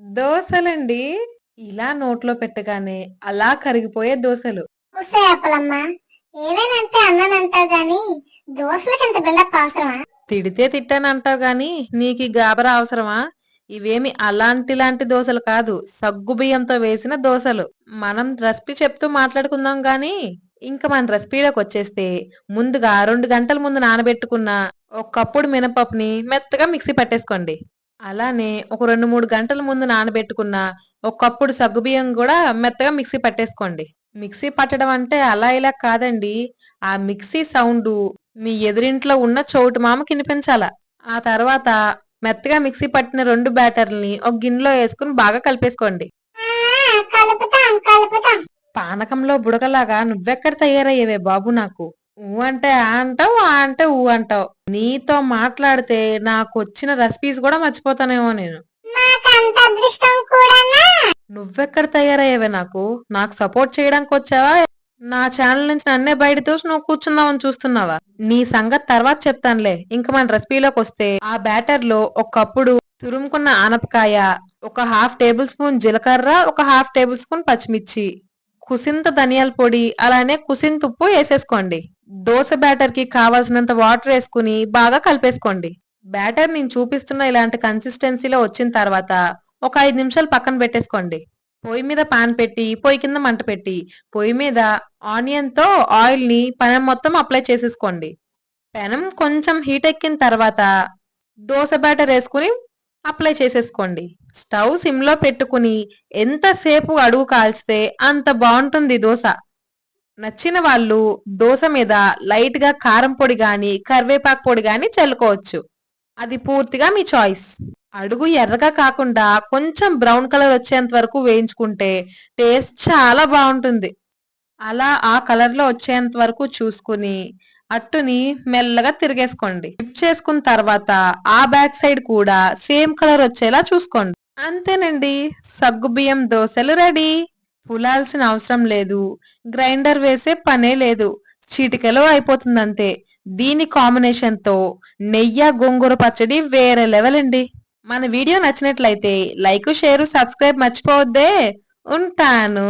దోసలండి. ఇలా నోట్లో పెట్టగానే అలా కరిగిపోయే దోసలు. అప్పలమ్మా ఏవేనంటే అన్నానంటావు గాని దోశలకి ఇంత బిల్డప్ అవసరమా తిడితే తిట్టానంటావు గాని నీకీ గాబరా అవసరమా? ఇవేమి అలాంటిలాంటి దోసలు కాదు. సగ్గు బియ్యంతో వేసిన దోసలు. మనం రెసిపీ చెప్తూ మాట్లాడుకుందాం గానీ, ఇంక మన రెసిపీలోకొచ్చేస్తే ముందుగా 2 గంటల ముందు నానబెట్టుకున్న ఒక కప్పుడు మినపప్పుని మెత్తగా మిక్సీ పట్టేసుకోండి. అలానే ఒక 2, 3 గంటల ముందు నానబెట్టుకున్న ఒక కప్పుడు సగ్గుబియ్యం గూడా మెత్తగా మిక్సీ పట్టేసుకోండి. మిక్సీ పట్టడం అంటే అలా ఇలా కాదండి. ఆ మిక్సీ సౌండు మీ ఎదురింట్లో ఉన్న చోటు మామకి ఇనిపించాల. ఆ తర్వాత మెత్తగా మిక్సీ పట్టిన 2 బ్యాటర్‌లని ఒక గిన్నెలో యేసుకొని బాగా కలిపేసుకోండి. పానకంలో బుడగలాగా నువ్వెక్కడ తయారయ్యావే బాబు నాకు. ఊ అంటే ఆ అంటావు, ఆ అంటే ఊ అంటావు. నీతో మాట్లాడితే నాకొచ్చిన రెసిపీస్ గూడా మర్చిపోతానేమో నేను. మాకంత అదృష్టం కూడానా నువ్వెక్కడ తయారయ్యావే నాకు? నాకు సపోర్ట్ చేయడానికొచ్చావా? నా ఛానల్ నుంచి నన్నే బయట తోసి నువ్వు కూర్చుందామని చూస్తున్నావా? నీ సంగతి తర్వాత చెప్తానులే. ఇంక మన రెసిపీలోకొస్తే ఆ బ్యాటర్‌లో ఒక కప్పుడు తురుముకున్న ఆనపకాయ, ఒక హాఫ్ టేబుల్ స్పూన్ జీలకర్ర, ఒక హాఫ్ టేబుల్ స్పూన్ పచ్చిమిర్చి, కుసింత ధనియాల పొడి, అలానే కుసింత ఉప్పు వేసేసుకోండి దోశ బ్యాటర్ బ్యాటర్‌కి కావాల్సినంత వాటర్ వేసుకుని బాగా కలిపేసుకోండి. బ్యాటర్ నేను చూపిస్తున్న ఇలాంటి కన్సిస్టెన్సీలో వచ్చిన తర్వాత ఒక ఐదు నిమిషాలు పక్కన పెట్టేసుకోండి. పొయ్యి మీద పాన్ పెట్టి, పొయ్యి కింద మంట పెట్టి, పొయ్యి మీద ఆనియన్‌తో ఆయిల్‌ని పెనం మొత్తం అప్లై చేసేసుకోండి. పెనం కొంచెం హీట్ ఎక్కిన తర్వాత దోశ బ్యాటర్ వేసుకుని అప్లై చేసేసుకోండి. స్టవ్ సిమ్‌లో పెట్టుకుని ఎంతసేపు అడుగు కాల్స్తే అంత బాగుంటుంది దోశ నచ్చిన వాళ్ళు దోస మీద లైట్‌గా కారం పొడి కానీ కరివేపాకు పొడి కానీ చల్లుకోవచ్చు. అది పూర్తిగా మీ చాయిస్. అడుగు ఎర్రగా కాకుండా కొంచెం బ్రౌన్ కలర్ వచ్చేంత వరకు వేయించుకుంటే టేస్ట్ చాలా బాగుంటుంది అలా ఆ కలర్‌లో వచ్చేంత వరకు చూసుకుని అట్టుని మెల్లగా తిరిగేసుకోండి. ఫ్లిప్ చేసుకున్న తర్వాత ఆ బ్యాక్ సైడ్ కూడా సేమ్ కలర్ వచ్చేలా చూసుకోండి. అంతేనండి. సగ్గుబియ్యం దోశలు రెడీ. పులాల్సిన అవసరం లేదు. గ్రైండర్ వేసే పనే లేదు. చిటికెలో అయిపోతుందంతే. దీని కాంబినేషన్‌తో నెయ్య, గోంగూర పచ్చడి వేరే లెవెల్ అండి. మన వీడియో నచ్చినట్లయితే లైక్ షేరు, సబ్స్క్రైబ్ మర్చిపోవద్దే. ఉంటాను.